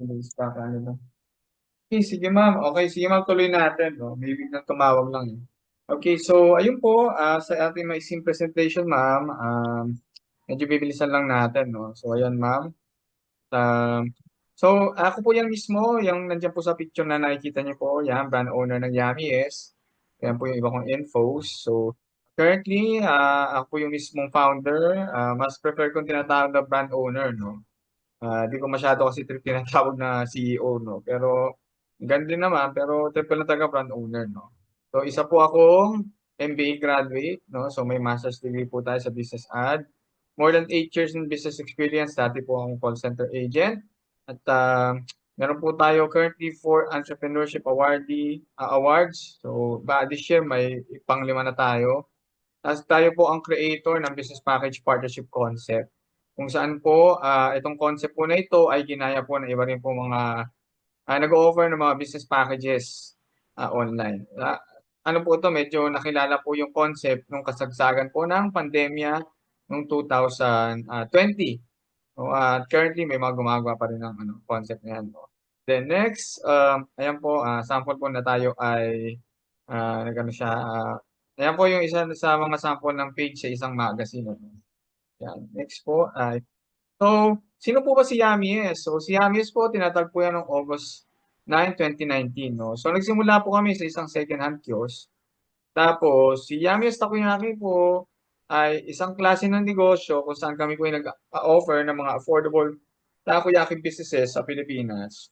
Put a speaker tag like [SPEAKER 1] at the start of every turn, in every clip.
[SPEAKER 1] Pa ka, ano ba? Okay, sige ma'am. Okay, sige ma'am, tuloy natin. No? May biglang tumawag lang eh. Okay, so ayun po, ah, sa ating may sim presentation ma'am, um, medyo bibilisan lang natin. No? So ayan ma'am. Um, so ako po yan mismo, yung nandiyan po sa picture na nakikita niyo po, yan, brand owner ng Yummy is. Yan po yung iba kong infos. So currently, ah, ako po yung mismong founder. Ah, mas prefer kong tinatawag na brand owner. No? Ah, di ko masyado kasi trip tinatawag na CEO, no? Pero Ganun din naman, pero triple na taga brand owner, no? So, isa po akong MBA graduate, no? So, may master's degree po tayo sa business ad. More than 8 years in business experience. Dati po akong call center agent. At uh, meron po tayo currently for entrepreneurship awardee, uh, awards. So, ba this year may panglima na tayo. Tapos tayo po ang creator ng business package partnership concept. Kung saan po, uh, itong concept po na ito ay ginaya po ng iba rin po mga uh, nag-offer ng mga business packages uh, online. Uh, ano po ito, medyo nakilala po yung concept nung kasagsagan po ng pandemya noong 2020. So, uh, currently, may mga gumagawa pa rin ng ano, concept na yan. No? Then next, uh, ayan po, uh, sample po na tayo ay, uh, nagano siya, uh, ayan po yung isa sa mga sample ng page sa isang magazine. No? Yan. Next po, ay, so, Sino po ba si Yamies? So, si Yamies po, tinatagpo yan noong August 9, 2019. No? So, nagsimula po kami sa isang second-hand kiosk. Tapos, si Yamies Takoyaki po ay isang klase ng negosyo kung saan kami po ay nag-offer ng mga affordable takoyaki businesses sa Pilipinas.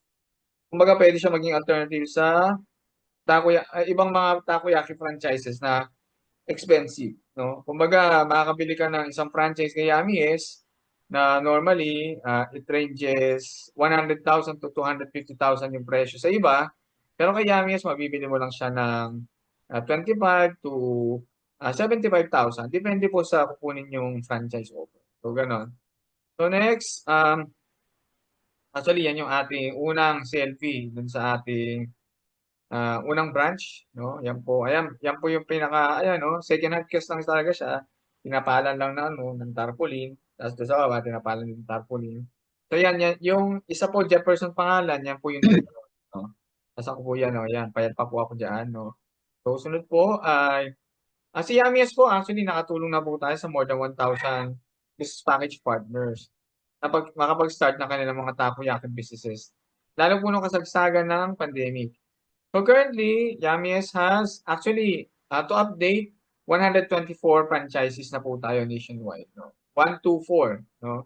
[SPEAKER 1] Kumbaga, pwede siya maging alternative sa takoya, ibang mga takoyaki franchises na expensive. No? Kumbaga, makakabili ka ng isang franchise kay Yamies na normally uh, it ranges 100,000 to 250,000 yung presyo sa iba. Pero kay Yamias, mabibili mo lang siya ng uh, 25 to uh, 75,000. Depende po sa kukunin yung franchise offer. So, ganon. So, next, um, actually, yan yung ating unang selfie dun sa ating uh, unang branch. No? Yan po, ayan, yan po yung pinaka, ayan, no? second hand case lang talaga siya. Pinapalan lang na, ano, ng tarpaulin. Tapos doon sa baba, tinapalan yung tarpaulin. So yan, yan, yung isa po Jefferson pangalan, yan po yung no? Tapos ako po yan, no? yan, payat pa po ako dyan. No? So sunod po ay, uh, si Yamias po, actually nakatulong na po tayo sa more than 1,000 business package partners na pag, makapag-start na kanilang mga takoyaki businesses. Lalo po nung kasagsagan ng pandemic. So currently, Yamias has actually, uh, to update, 124 franchises na po tayo nationwide. No? 124, no?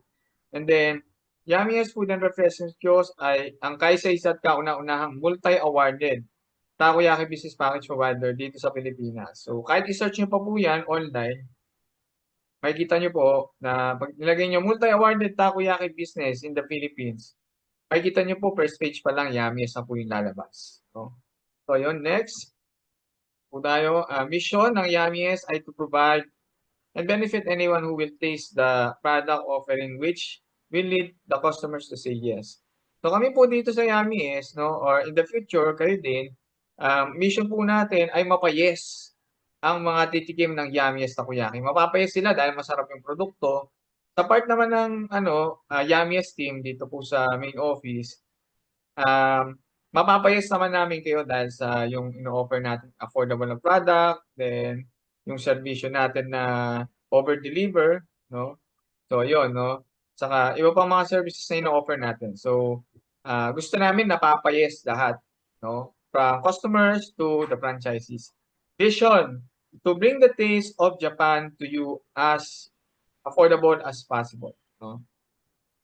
[SPEAKER 1] And then, Yummiest Food and Refreshment Kiosk ay ang kaisa-isa at kauna-unahang multi-awarded Takoyaki Business Package Provider dito sa Pilipinas. So, kahit i-search nyo pa po yan online, makikita nyo po na pag nilagay nyo multi-awarded Takoyaki Business in the Philippines, makikita nyo po first page pa lang Yummiest na po yung lalabas. No? So, yun. Next, po tayo. Uh, mission ng Yummiest ay to provide and benefit anyone who will taste the product offering which will lead the customers to say yes. So kami po dito sa Yummy is, no, or in the future, kayo din, um, mission po natin ay mapayes ang mga titikim ng Yummiest Takoyaki. Mapapayes sila dahil masarap yung produkto. Sa part naman ng ano, uh, Yummiest team dito po sa main office, um, mapapayes naman namin kayo dahil sa yung ino-offer natin affordable na product, then yung servisyo natin na over-deliver, no? So, yun, no? Saka, iba pang mga services na ino-offer natin. So, uh, gusto namin napapayes lahat, no? From customers to the franchisees. Vision, to bring the taste of Japan to you as affordable as possible, no?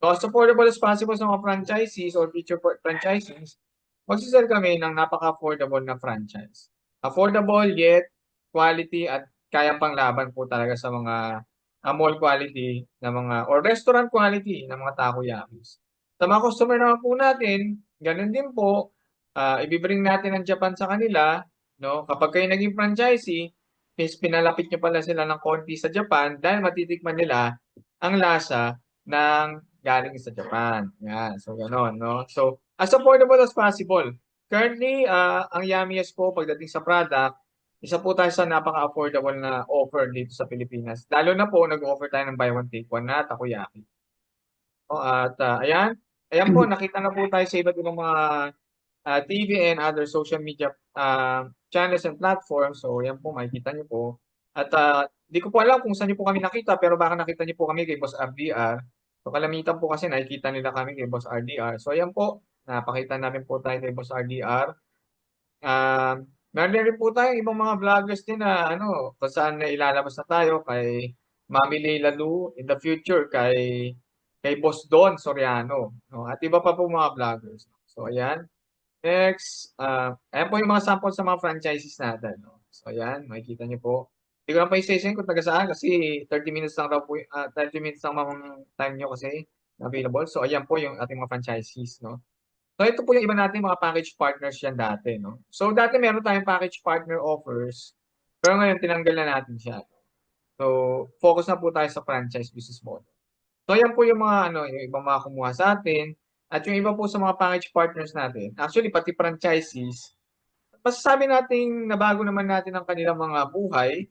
[SPEAKER 1] So, as affordable as possible sa mga franchisees or future franchisees, magsisell kami ng napaka-affordable na franchise. Affordable yet quality at kaya pang laban po talaga sa mga uh, mall quality na mga or restaurant quality ng mga takoyakis. Sa mga customer naman po natin, ganun din po, uh, ibibring natin ang Japan sa kanila, no? Kapag kayo naging franchisee, is pinalapit nyo pala sila ng konti sa Japan dahil matitikman nila ang lasa ng galing sa Japan. Yan, so gano'n, no? So, as affordable as possible. Currently, uh, ang Yummiest po pagdating sa product, isa po tayo sa napaka-affordable na offer dito sa Pilipinas. Lalo na po, nag-offer tayo ng buy one take one na takoyaki. O, at uh, ayan, ayan po, nakita na po tayo sa iba't ibang mga ah, TV and other social media ah, channels and platforms. So, ayan po, makikita niyo po. At di ko po alam kung saan niyo po kami nakita, pero baka nakita niyo po kami kay Boss RDR. So, kalamitan po kasi nakikita nila kami kay Boss RDR. So, ayan po, napakita namin po tayo kay Boss RDR. Um, meron din rin po tayong ibang mga vloggers din na ano, kung saan na ilalabas na tayo kay Mami Leila Lu in the future, kay kay Boss Don Soriano, no? At iba pa po mga vloggers. So, ayan. Next, ah, ayan po yung mga sample sa mga franchises natin, no? So, ayan, makikita niyo po. Hindi ko lang pa i-session kung taga saan kasi 30 minutes lang daw po, y- ah, 30 minutes lang mga time niyo kasi available. So, ayan po yung ating mga franchises, no? So, ito po yung iba natin mga package partners yan dati, no? So, dati meron tayong package partner offers, pero ngayon tinanggal na natin siya. So, focus na po tayo sa franchise business model. So, yan po yung mga, ano, yung ibang mga kumuha sa atin. At yung iba po sa mga package partners natin, actually, pati franchises, masasabi natin na bago naman natin ang kanilang mga buhay,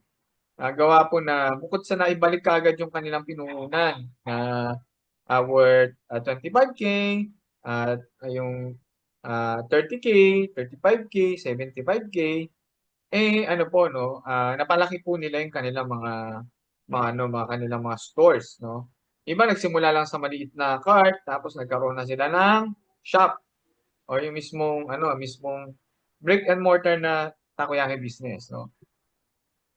[SPEAKER 1] ah, gawa po na bukod sa naibalik kaagad yung kanilang pinuhunan na ah, worth ah, 25K, at ah, yung ah, 30K, 35K, 75K, eh ano po no, ah, napalaki po nila yung kanilang mga mga ano, mga kanilang mga stores, no. Iba nagsimula lang sa maliit na cart tapos nagkaroon na sila ng shop o yung mismong ano, mismong brick and mortar na takoyaki business, no.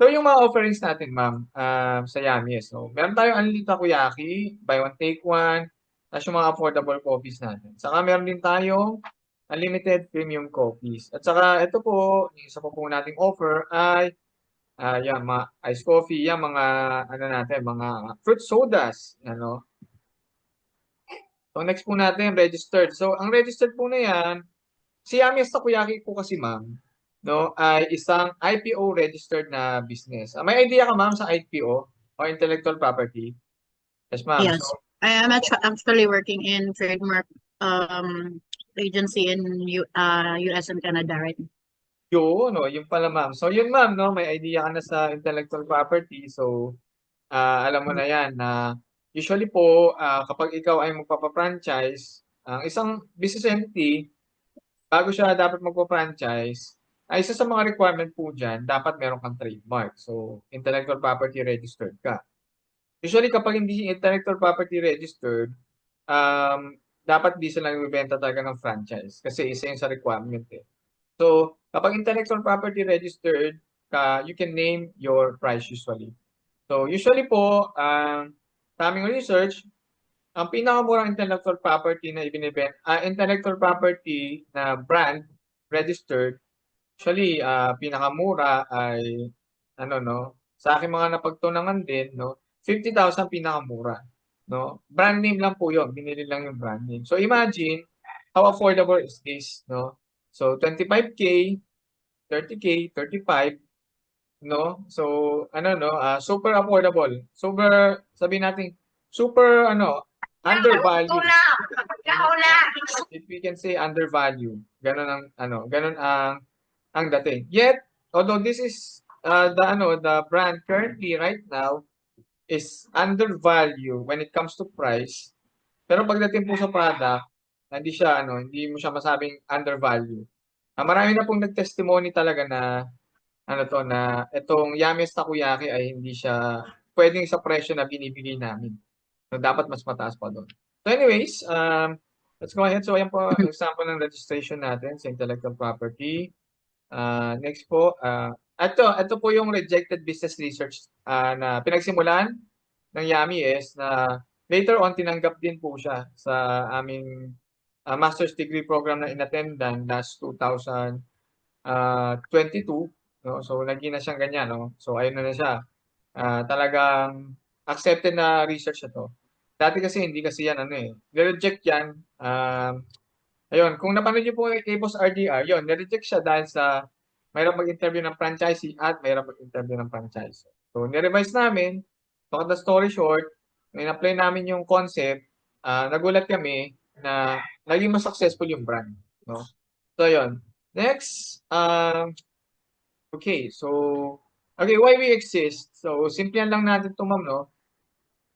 [SPEAKER 1] So yung mga offerings natin, ma'am, ah, sa Yummies, no. Meron tayong unlimited takoyaki, buy one take one, tapos yung mga affordable coffees natin. Saka meron din tayong unlimited premium coffees. At saka ito po, yung isa pa po nating offer ay ah yan, mga iced coffee, yan mga ano natin, mga fruit sodas, ano. So next po natin, registered. So ang registered po na yan, si Yummies Takoyaki po kasi ma'am, no, ay isang IPO registered na business. Ah, may idea ka ma'am sa IPO o intellectual property? Yes ma'am.
[SPEAKER 2] Yes.
[SPEAKER 1] So,
[SPEAKER 2] I am actu- actually working in trademark um agency in U uh US and Canada right.
[SPEAKER 1] Yun, no, yun pala ma'am. So yun ma'am, no, may idea ka na sa intellectual property. So ah, alam mo na yan na usually po ah, kapag ikaw ay magpapa-franchise, ang isang business entity, bago siya dapat magpa-franchise, ay isa sa mga requirement po dyan, dapat meron kang trademark. So intellectual property registered ka. Usually kapag hindi intellectual property registered, um, dapat di sila nagbibenta talaga ng franchise kasi isa yun sa requirement eh. So, kapag intellectual property registered ka, you can name your price usually. So, usually po, ang sa aming research, ang pinakamurang intellectual property na ibinibenta, ah, intellectual property na brand registered, actually, ah, pinakamura ay, ano no, sa aking mga napagtunangan din, no, 50,000 pinakamura. No? Brand name lang po yun. Binili lang yung brand name. So imagine how affordable is this, no? So 25k, 30k, 35, no? So ano no, ah, super affordable. Super sabihin natin super ano, undervalued. If we can say undervalue. Ganun ang ano, ganun ang ang dating. Yet, although this is uh, the ano, the brand currently right now is undervalue when it comes to price. Pero pagdating po sa product, hindi siya ano, hindi mo siya masabing undervalue. Ah, marami na pong nagtestimony talaga na ano to na itong Yummies Takoyaki ay hindi siya pwedeng sa presyo na binibigay namin. So dapat mas mataas pa doon. So anyways, um, let's go ahead. So ayan po example ng registration natin sa intellectual property. Uh, next po, uh, ito, ito po yung rejected business research ah, na pinagsimulan ng Yummies na later on tinanggap din po siya sa aming ah, master's degree program na inattendan last 2022. No? So, naging na siyang ganyan. No? So, ayun na na siya. Ah, talagang accepted na research na to. Dati kasi hindi kasi yan ano eh. Nireject yan. Um, ayun, kung napanood niyo po kay Boss RDR, yun, nireject siya dahil sa mayroong mag-interview ng franchisee at mayroong mag-interview ng franchise. So, nirevise namin. Cut the story short, in-apply namin yung concept, ah, nagulat kami na naging mas successful yung brand. No? So, yun. Next, um, okay, so, okay, why we exist? So, simplihan lang natin ito, ma'am, no?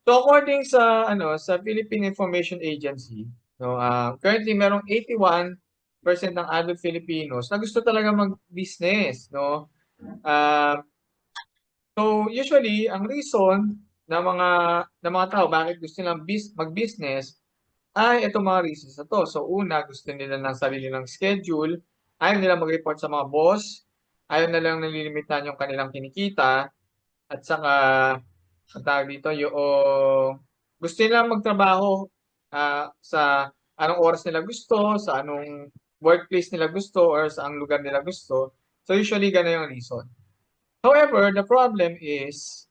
[SPEAKER 1] So, according sa, ano, sa Philippine Information Agency, No, ah, currently merong 81% ng adult Filipinos na gusto talaga mag-business, no? Ah, so usually ang reason ng mga ng mga tao bakit gusto nilang mag-business ay itong mga reasons na to. So una, gusto nila ng sarili ng schedule, ayaw nila mag-report sa mga boss, ayaw nilang nalilimitan yung kanilang kinikita, at saka ang tawag dito, yung gusto nila magtrabaho ah, sa anong oras nila gusto, sa anong workplace nila gusto, or sa ang lugar nila gusto. So usually, ganun yung reason. However, the problem is,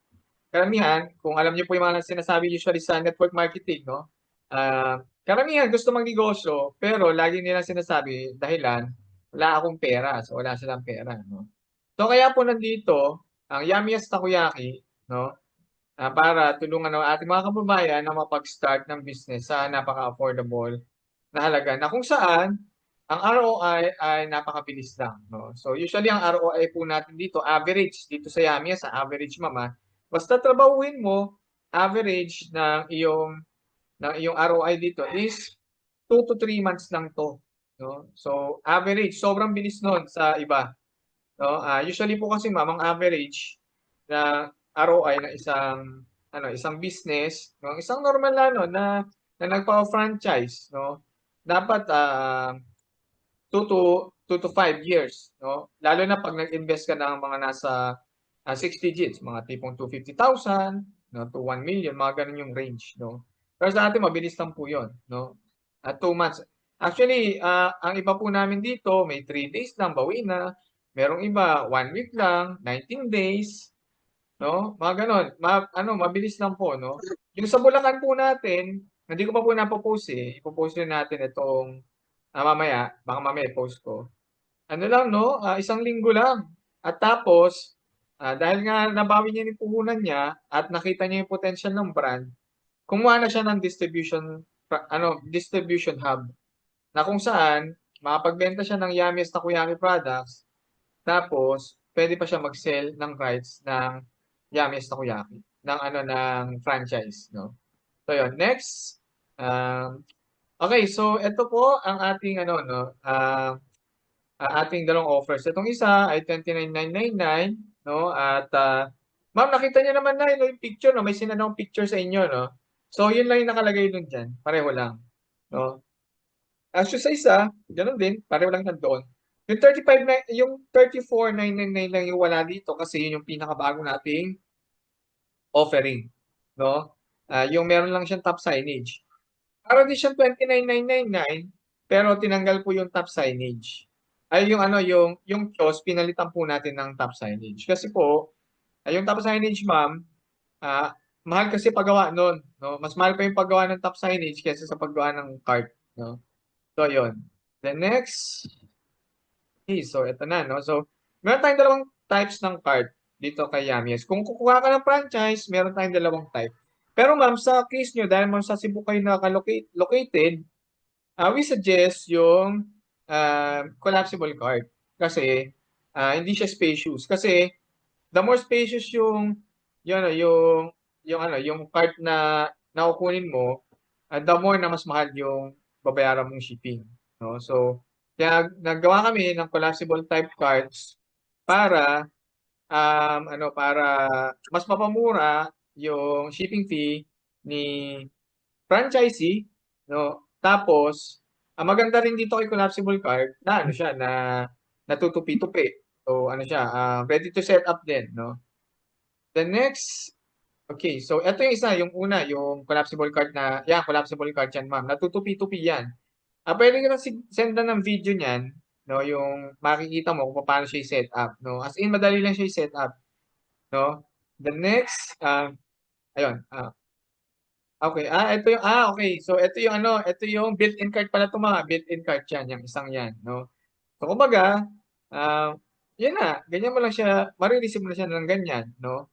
[SPEAKER 1] karamihan, kung alam niyo po yung mga sinasabi usually sa network marketing, no? Ah, karamihan gusto magnegosyo, pero lagi nila sinasabi, dahilan, wala akong pera. So, wala silang pera, no? So, kaya po nandito, ang Yamiest Takoyaki, no? ah, para tulungan ng ating mga kababayan na mapag-start ng business sa napaka-affordable na halaga na kung saan ang ROI ay napakabilis lang. No? So usually ang ROI po natin dito, average dito sa Yamiya, sa average mama, basta trabahuin mo, average ng iyong ng iyong ROI dito is 2 to 3 months lang to. No? So average, sobrang bilis nun sa iba. No? Ah, usually po kasi ma'am, ang average na ROI ng isang ano, isang business, no, isang normal ano na na nagpa-franchise, no. Dapat ah 2 to 2 to 5 years, no. Lalo na pag nag-invest ka ng mga nasa ah, 6 digits, mga tipong 250,000, no, to 1 million, mga ganun yung range, no. Pero sa atin mabilis lang po 'yon, no. At 2 months. Actually, ah, ang iba po namin dito, may 3 days lang, bawi na. Merong iba, 1 week lang, 19 days, no? Mga ganon. Ma ano, mabilis lang po, no? Yung sa Bulacan po natin, hindi ko pa po napopost eh. Ipopost rin natin itong ah, mamaya, baka mamaya post ko. Ano lang, no? Ah, isang linggo lang. At tapos, ah, dahil nga nabawi niya yung puhunan niya at nakita niya yung potential ng brand, kumuha na siya ng distribution ano, distribution hub na kung saan makapagbenta siya ng Yami's Takoyaki products tapos pwede pa siya mag-sell ng rights ng Yami's Takoyaki ng ano ng franchise, no? So yun, next. Um, okay, so ito po ang ating ano no, ah ah, ating dalawang offers. Itong isa ay 29,999, no? At ah, ma'am, nakita niyo naman na yung picture, no? May sinanong picture sa inyo, no? So yun lang yung nakalagay dun dyan. Pareho lang, no? As sa isa, ganun din, pareho lang nandoon. Yung 35 na, yung 34,999 lang yung wala dito kasi yun yung pinakabago nating offering, no? Ah, yung meron lang siyang top signage. Para din siyang 29,999 pero tinanggal po yung top signage. Ay yung ano yung yung kiosk pinalitan po natin ng top signage. Kasi po ay yung top signage ma'am, ah mahal kasi paggawa noon, no? Mas mahal pa yung paggawa ng top signage kaysa sa paggawa ng cart, no? So yun. The next Okay, so ito na, no? So, meron tayong dalawang types ng card dito kay Yami's. Kung kukuha ka ng franchise, meron tayong dalawang type. Pero ma'am, sa case nyo, dahil ma'am sa Cebu kayo nakalocate, located, uh, we suggest yung uh, collapsible card. Kasi, uh, hindi siya spacious. Kasi, the more spacious yung, yun, yung, yung, ano, yung card na nakukunin mo, uh, the more na mas mahal yung babayaran mong shipping. No? So, kaya naggawa kami ng collapsible type cards para um, ano para mas mapamura yung shipping fee ni franchisee, no? Tapos, ang maganda rin dito kay collapsible card na ano siya na natutupi-tupi. So ano siya, uh, ready to set up din, no? The next Okay, so ito yung isa, yung una, yung collapsible card na, yan, collapsible card yan, ma'am. Natutupi-tupi yan. Ah, pwede ka sendan ng video niyan, no, yung makikita mo kung paano siya i-set up, no. As in madali lang siya i-set up, no. The next, uh, ayun, ah. Okay, ah, ito yung, ah, okay. So, ito yung ano, ito yung built-in card pala ito mga, built-in card yan, yung isang yan, no. So, kumbaga, ah, yan na, ganyan mo lang siya, marireceive mo na siya ng ganyan, no.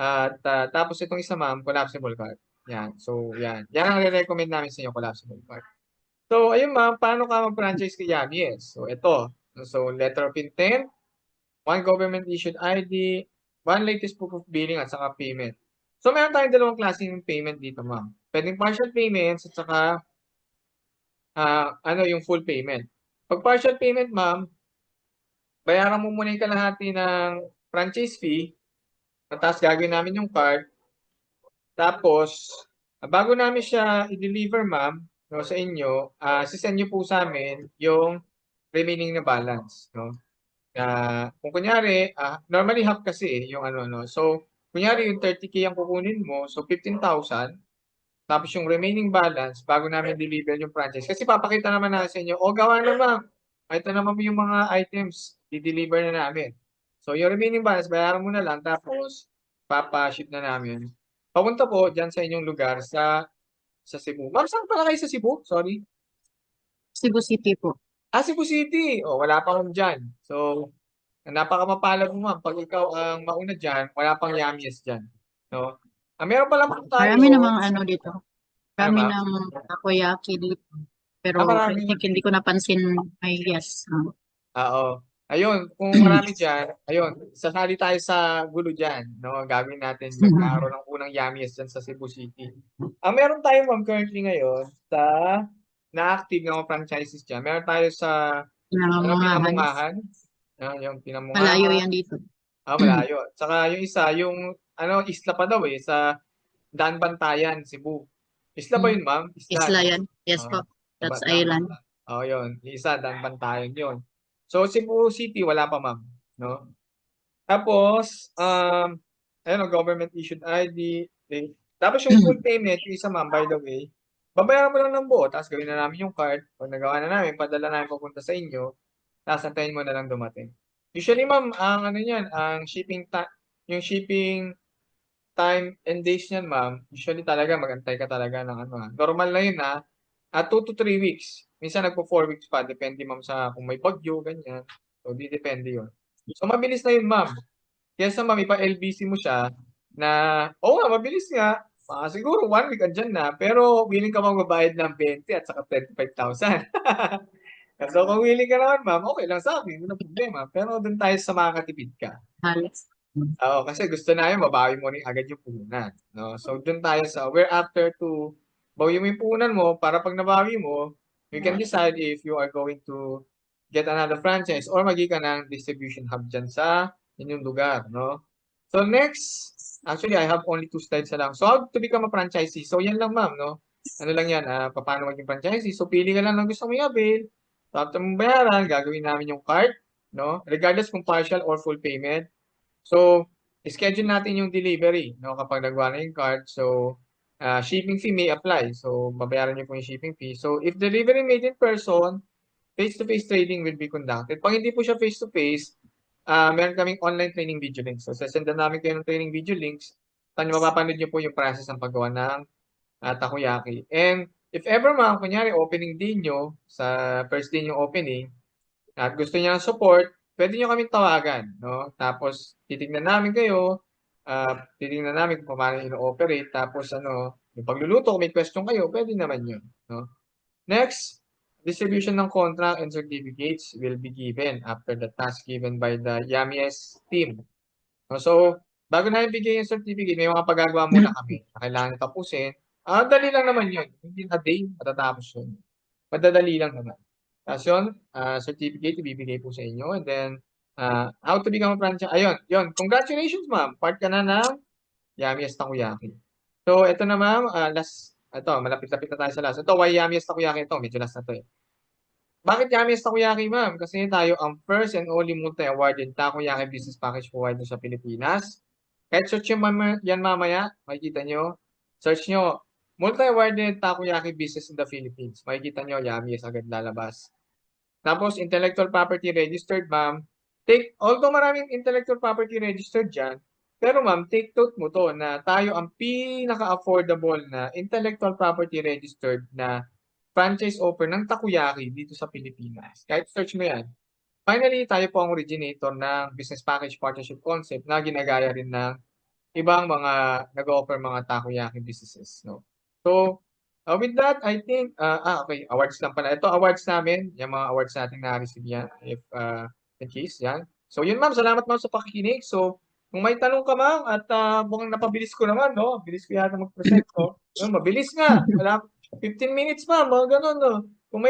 [SPEAKER 1] At uh, tapos itong isa ma'am, collapsible card. Yan. So, yan. Yan ang re-recommend namin sa inyo, collapsible card. So, ayun ma'am, paano ka mag-franchise kay Yami's? So, ito. So, letter of intent, one government issued ID, one latest proof of billing at saka payment. So, meron tayong dalawang klaseng payment dito ma'am. Pwedeng partial payments at saka ah, ano yung full payment. Pag partial payment, ma'am, bayaran mo muna yung kalahati ng franchise fee, tapos gagawin namin yung card, tapos, ah, bago namin siya i-deliver, ma'am, no, sa inyo, ah, sisend nyo po sa amin yung remaining na balance, no? Ah, kung kunyari, ah, normally half kasi yung ano, no? So, kunyari yung 30K ang kukunin mo, so 15,000, tapos yung remaining balance, bago namin deliver yung franchise. Kasi papakita naman natin sa inyo, o gawa na ma'am, ito naman yung mga items, i-deliver na namin. So, yung remaining balance, bayaran mo na lang, tapos papa-ship na namin. Papunta po dyan sa inyong lugar sa sa Cebu. Ma'am, saan pala kayo sa Cebu? Sorry.
[SPEAKER 2] Cebu City po.
[SPEAKER 1] Ah, Cebu City. O, wala pa akong dyan. So, napakamapalad mo, ma'am. Pag ikaw ang mauna dyan, wala pang yummies dyan. No? Ah, meron pala ma'am tayo.
[SPEAKER 2] Marami namang ano dito. Marami
[SPEAKER 1] Ano,
[SPEAKER 2] ng takoyaki dito. Pero
[SPEAKER 1] Ah, marami.
[SPEAKER 2] I think hindi ko napansin may yes. Ah,
[SPEAKER 1] Oo. Ayun, kung marami dyan, ayun, sasali tayo sa gulo dyan. No? Gagawin natin magkaroon ng unang yummies dyan sa Cebu City. Ah, meron tayo ma'am currently ngayon sa na-active ng mga franchises dyan. Meron tayo sa ano, Ah, yung Pinamungahan.
[SPEAKER 2] Malayo yan dito.
[SPEAKER 1] Ah, malayo. Tsaka yung isa, yung ano, isla pa daw eh, sa Danbantayan, Cebu. Isla ba yun, ma'am?
[SPEAKER 2] Isla yan. Yes
[SPEAKER 1] Ah,
[SPEAKER 2] po. That's
[SPEAKER 1] Diba?
[SPEAKER 2] island.
[SPEAKER 1] Oo, yun. Yung isa, Danbantayan yun. So, Cebu City, wala pa, ma'am. No? Tapos, um, ayun, government issued ID. Okay. Tapos yung full payment, yung isa, ma'am, by the way, babayaran mo lang ng buo, tapos gawin na namin yung card. Pag nagawa na namin, padala namin papunta sa inyo, tapos antayin mo na lang dumating. Usually, ma'am, ang ano yan, ang shipping ta- yung shipping time and days niyan, ma'am, usually talaga magantay ka talaga ng ano. ah. Normal na yun, ha. At 2 to 3 weeks. Minsan nagpo 4 weeks pa, depende ma'am sa kung may bagyo, ganyan. So, di depende yun. So, mabilis na yun, ma'am. Kesa ma'am, ipa-LBC mo siya na, oo nga, mabilis nga. Mga siguro one week andyan na, pero willing ka magbabayad ng 20 at saka 25,000. so, kung willing ka naman, ma'am, okay lang sa akin, wala problema. Pero doon tayo sa makakatipid ka.
[SPEAKER 2] Halos.
[SPEAKER 1] Oo, kasi gusto namin mabawi mo rin agad yung puhunan. No? So, dun tayo sa where after to bawi mo yung puhunan mo para pag nabawi mo, you can decide if you are going to get another franchise or magi ka ng distribution hub dyan sa inyong lugar. No? So, next, actually, I have only two slides na lang. So, how to become a franchisee? So, yan lang, ma'am. No? Ano lang yan, ah, paano maging franchisee? So, pili ka lang ng gusto mo i-avail. Tapos mong bayaran, gagawin namin yung card. No? Regardless kung partial or full payment. So, schedule natin yung delivery, no, kapag nagawa na yung card. So, ah, shipping fee may apply. So, babayaran niyo po yung shipping fee. So, if delivery made in person, face-to-face trading will be conducted. Pag hindi po siya face-to-face, ah, meron kaming online training video links. So, sasendan namin kayo ng training video links. Saan niyo mapapanood niyo po yung process ng paggawa ng ah, takoyaki. And if ever ma'am, kunyari opening day niyo, sa first day yung opening, at gusto niya ng support, pwede niyo kaming tawagan, no? Tapos titignan namin kayo, ah titignan namin kung paano ino-operate, tapos ano, yung pagluluto, kung may question kayo, pwede naman yun, no? Next, distribution ng contract and certificates will be given after the task given by the YAMIS team. No, so, bago namin bigay yung certificate, may mga pagagawa muna kami kailangan tapusin. Ah, dali lang naman yun. Hindi a day, matatapos yun. Madadali lang naman. Tapos yun, ah, certificate ibibigay po sa inyo. And then, ah, how to become a franchise. Ayun, yun. Congratulations, ma'am. Part ka na ng Yami's Takoyaki. So, ito na, ma'am. ah, last, ito, malapit-lapit na tayo sa last. Ito, why Yami's Takoyaki ito? Medyo last na to eh. Bakit Yami's Takoyaki, ma'am? Kasi tayo ang first and only multi-awarded Takoyaki business package provider sa Pilipinas. Kahit search nyo mama, yan mamaya, makikita nyo. Search nyo, multi-awarded Takoyaki business in the Philippines. Makikita nyo, Yami's agad lalabas. Tapos, intellectual property registered, ma'am. Take, although maraming intellectual property registered dyan, pero ma'am, take note mo to na tayo ang pinaka-affordable na intellectual property registered na franchise offer ng takoyaki dito sa Pilipinas. Kahit search mo yan. Finally, tayo po ang originator ng business package partnership concept na ginagaya rin ng ibang mga nag-offer mga takoyaki businesses. No? So, Uh, with that, I think, uh, ah, okay, awards lang pala. Ito, awards namin. Yung mga awards natin na-receive yan. If, uh, in case, yan. So, yun ma'am. Salamat ma'am sa pakikinig. So, kung may tanong ka ma'am, at uh, mukhang napabilis ko naman, no? Bilis ko yata mag-present, no? Yun, mabilis nga. Wala, 15 minutes ma'am, mga ganun, no? Kung may